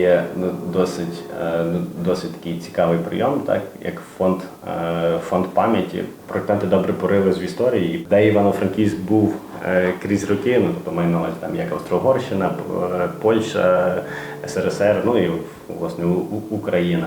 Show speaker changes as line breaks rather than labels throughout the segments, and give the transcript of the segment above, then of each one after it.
є ну, досить, е, ну, досить такий цікавий прийом, так як фонд, е, фонд пам'яті. проектанти добре пориви з історії, де Івано-Франківськ був е, крізь роки. Ну тобто маю на увазі там як Австро-Угорщина, Польща, СРСР, ну і власне Україна.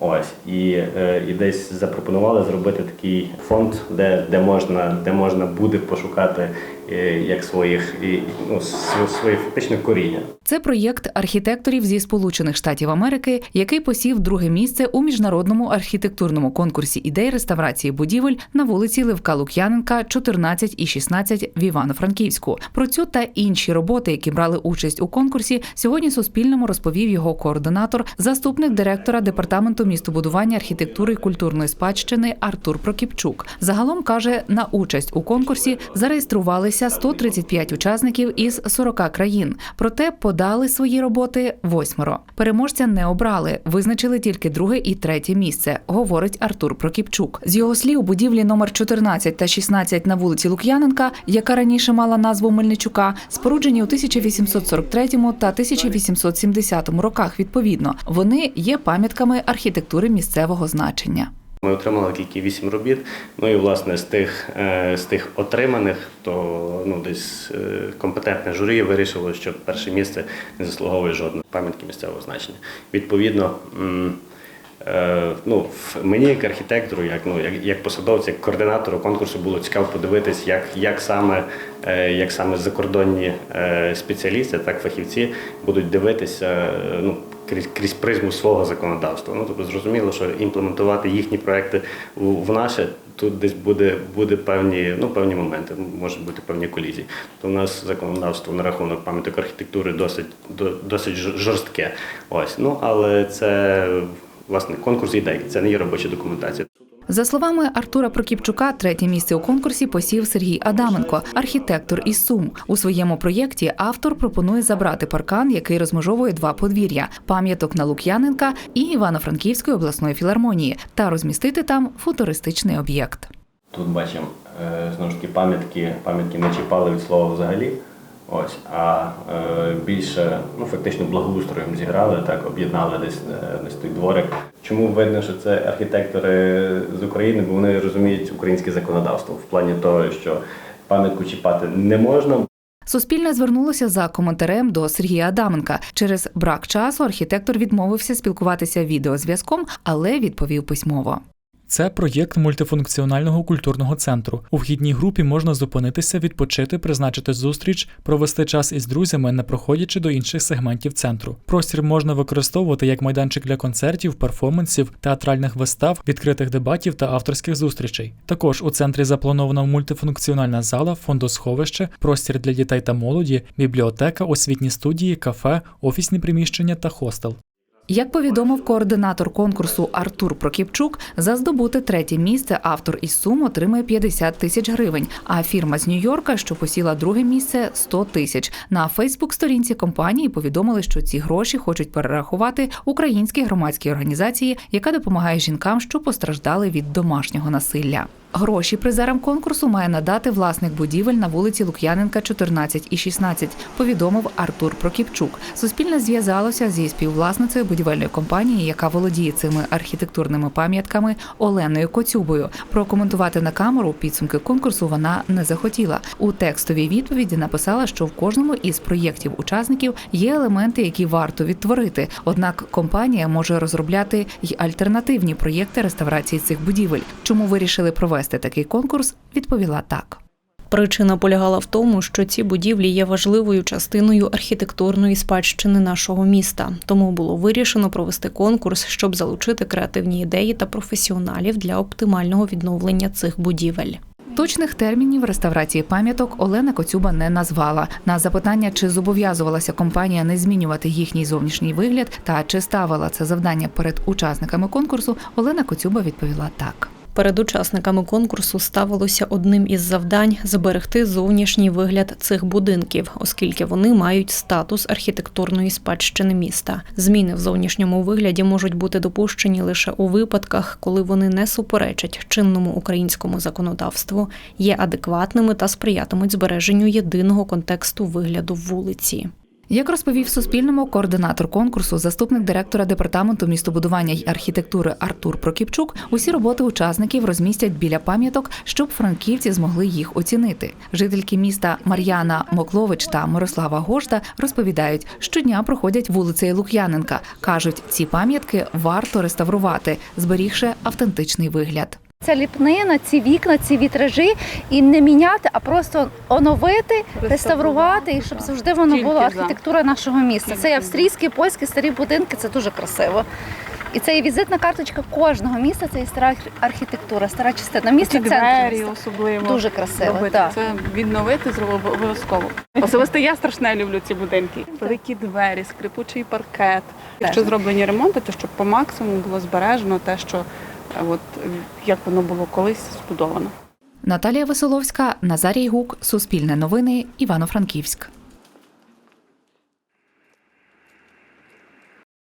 Ось і, е, і десь запропонували зробити такий фонд, де, де можна, де можна буде пошукати е, як своїх і ну, св- своє фактичне коріння.
Це проєкт архітекторів зі Сполучених Штатів Америки, який посів друге місце у міжнародному архітектурному конкурсі ідей реставрації будівель на вулиці Левка Лук'яненка, 14 і 16 в Івано-Франківську. Про цю та інші роботи, які брали участь у конкурсі, сьогодні Суспільному розповів його координатор, заступник директора департаменту містобудування, архітектури і культурної спадщини Артур Прокіпчук. Загалом каже, на участь у конкурсі зареєструвалися 135 учасників із 40 країн. Проте подали свої роботи восьмеро. Переможця не обрали, визначили тільки друге і третє місце, говорить Артур Прокіпчук. З його слів, будівлі номер 14 та 16 на вулиці Лук'яненка, яка раніше мала назву Мельничука, споруджені у 1843 та 1870 роках. Відповідно, вони є пам'ятками архітектури місцевого значення.
Ми отримали тільки вісім робіт. Ну і власне з тих е, з тих отриманих, то ну десь е, компетентне журі вирішило, що перше місце не заслуговує жодної пам'ятки місцевого значення. Відповідно. е, Ну, мені як архітектору, як ну як, як посадовцю, як координатору конкурсу було цікаво подивитись, як, як саме як саме закордонні спеціалісти, так фахівці будуть дивитися ну, крізь, крізь призму свого законодавства. Ну тобто зрозуміло, що імплементувати їхні проекти в, наше тут десь буде, буде певні, ну, певні моменти, можуть бути певні колізії. То в нас законодавство на рахунок пам'яток архітектури досить до- досить жор- жорстке. Ось ну але це власне конкурс ідей, це не є робоча документація.
За словами Артура Прокіпчука, третє місце у конкурсі посів Сергій Адаменко, архітектор із Сум. У своєму проєкті автор пропонує забрати паркан, який розмежовує два подвір'я пам'яток на Лук'яненка і Івано-Франківської обласної філармонії, та розмістити там футуристичний об'єкт.
Тут бачимо е, знову ж таки пам'ятки, пам'ятки не чіпали від слова взагалі. Ось, а е, більше ну, фактично благоустроєм зіграли, так, об'єднали десь, е, десь той дворик. Чому видно, що це архітектори з України, бо вони розуміють українське законодавство в плані того, що пам'ятку чіпати не можна,
Суспільне звернулося за коментарем до Сергія Адаменка. Через брак часу архітектор відмовився спілкуватися відеозв'язком, але відповів письмово.
Це проєкт мультифункціонального культурного центру. У вхідній групі можна зупинитися, відпочити, призначити зустріч, провести час із друзями, не проходячи до інших сегментів центру. Простір можна використовувати як майданчик для концертів, перформансів, театральних вистав, відкритих дебатів та авторських зустрічей. Також у центрі запланована мультифункціональна зала, фондосховище, простір для дітей та молоді, бібліотека, освітні студії, кафе, офісні приміщення та хостел.
Як повідомив координатор конкурсу Артур Прокіпчук, за здобути третє місце автор із Сум отримає 50 тисяч гривень, а фірма з Нью-Йорка, що посіла друге місце 100 тисяч. На Фейсбук-сторінці компанії повідомили, що ці гроші хочуть перерахувати українській громадській організації, яка допомагає жінкам, що постраждали від домашнього насилля. Гроші призерам конкурсу має надати власник будівель на вулиці Лук'яненка, 14 і 16, повідомив Артур Прокіпчук. Суспільне зв'язалося зі співвласницею будівельної компанії, яка володіє цими архітектурними пам'ятками Оленою Коцюбою. Прокоментувати на камеру підсумки конкурсу вона не захотіла. У текстовій відповіді написала, що в кожному із проєктів учасників є елементи, які варто відтворити. Однак компанія може розробляти й альтернативні проєкти реставрації цих будівель. Чому вирішили провести такий конкурс? Відповіла так.
Причина полягала в тому, що ці будівлі є важливою частиною архітектурної спадщини нашого міста. Тому було вирішено провести конкурс, щоб залучити креативні ідеї та професіоналів для оптимального відновлення цих будівель.
Точних термінів реставрації пам'яток Олена Коцюба не назвала. На запитання, чи зобов'язувалася компанія не змінювати їхній зовнішній вигляд та чи ставила це завдання перед учасниками конкурсу, Олена Коцюба відповіла так.
Перед учасниками конкурсу ставилося одним із завдань зберегти зовнішній вигляд цих будинків, оскільки вони мають статус архітектурної спадщини міста. Зміни в зовнішньому вигляді можуть бути допущені лише у випадках, коли вони не суперечать чинному українському законодавству, є адекватними та сприятимуть збереженню єдиного контексту вигляду вулиці.
Як розповів Суспільному координатор конкурсу, заступник директора департаменту містобудування й архітектури Артур Прокіпчук, усі роботи учасників розмістять біля пам'яток, щоб франківці змогли їх оцінити. Жительки міста Мар'яна Моклович та Мирослава Гошта розповідають, щодня проходять вулицею Лук'яненка. кажуть, ці пам'ятки варто реставрувати, зберігши автентичний вигляд.
Ця ліпнина, ці вікна, ці вітражі і не міняти, а просто оновити, реставрувати, і щоб завжди воно було архітектура нашого міста. Це і австрійські, польські старі будинки, це дуже красиво. І це і візитна карточка кожного міста, це і стара архітектура, стара частина міста, центр
двері особливо.
Дуже красиво.
робити.
Так.
Це відновити зробив обов'язково. Особисто я страшне люблю ці будинки. Великі двері, скрипучий паркет. Якщо зроблені ремонти, то щоб по максимуму було збережено те, що от е, як воно було колись збудовано.
Наталія Веселовська, Назарій Гук, Суспільне новини, Івано-Франківськ.